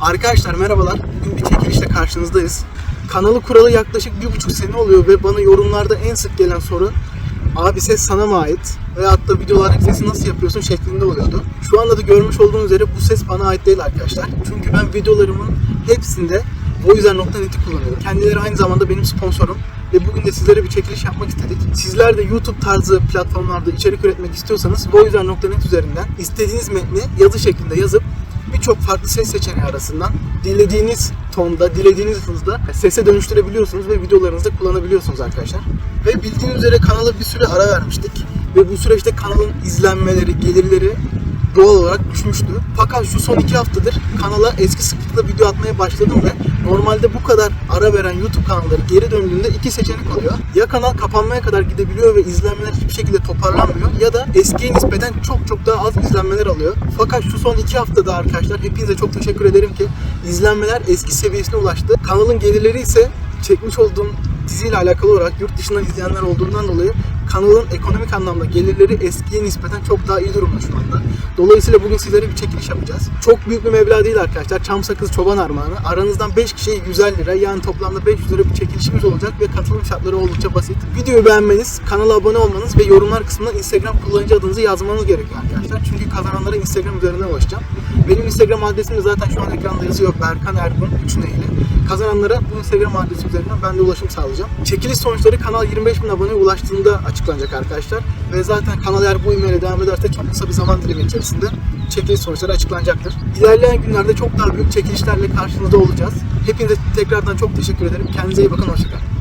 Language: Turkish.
Arkadaşlar merhabalar. Bugün bir çekilişle karşınızdayız. Kanalı kuralı yaklaşık bir buçuk sene oluyor ve bana yorumlarda en sık gelen soru Abi ses sana mı ait? Veyahut da videolardaki sesi nasıl yapıyorsun şeklinde oluyordu. Şu anda da görmüş olduğunuz üzere bu ses bana ait değil arkadaşlar. Çünkü ben videolarımın hepsinde Voizer.net'i kullanıyorum. Kendileri aynı zamanda benim sponsorum. Ve bugün de sizlere bir çekiliş yapmak istedik. Sizler de YouTube tarzı platformlarda içerik üretmek istiyorsanız Voizer.net üzerinden istediğiniz metni yazı şeklinde yazıp birçok farklı ses seçeneği arasından dilediğiniz tonda, dilediğiniz hızda sese dönüştürebiliyorsunuz ve videolarınızda kullanabiliyorsunuz arkadaşlar. Ve bildiğiniz üzere kanala bir süre ara vermiştik. Ve bu süreçte kanalın izlenmeleri, gelirleri doğal olarak düşmüştü. Fakat şu son iki haftadır kanala eski sıklıkla video atmaya başladım ve normalde bu kadar ara veren YouTube kanalları geri döndüğünde iki seçenek oluyor. Ya kanal kapanmaya kadar gidebiliyor ve izlenmeler hiçbir şekilde toparlanmıyor ya da eskiye nispeten çok çok daha az izlenmeler alıyor. Fakat şu son iki haftada arkadaşlar hepinize çok teşekkür ederim ki izlenmeler eski seviyesine ulaştı. Kanalın gelirleri ise çekmiş olduğum diziyle alakalı olarak yurt dışından izleyenler olduğundan dolayı kanalın ekonomik anlamda gelirleri eskiye nispeten çok daha iyi durumda şu anda. Dolayısıyla bugün sizlere bir çekiliş yapacağız. Çok büyük bir meblağ değil arkadaşlar. Çam sakız çoban armağanı. Aranızdan 5 kişiye 150 lira yani toplamda 500 lira bir çekilişimiz olacak ve katılım şartları oldukça basit. Videoyu beğenmeniz, kanala abone olmanız ve yorumlar kısmına Instagram kullanıcı adınızı yazmanız gerekiyor arkadaşlar. Çünkü kazananlara Instagram üzerinden ulaşacağım. Benim Instagram adresim zaten şu an ekranda yazıyor. Berkan Ergun 3 neyle. Kazananlara bu Instagram adresi üzerinden ben de ulaşım sağlayacağım. Çekiliş sonuçları kanal 25 bin aboneye ulaştığında açıklanacak arkadaşlar. Ve zaten kanal eğer bu ivmeyle devam ederse çok kısa bir zaman dilimi içerisinde çekiliş sonuçları açıklanacaktır. İlerleyen günlerde çok daha büyük çekilişlerle karşınızda olacağız. Hepinize tekrardan çok teşekkür ederim. Kendinize iyi bakın. Hoşçakalın.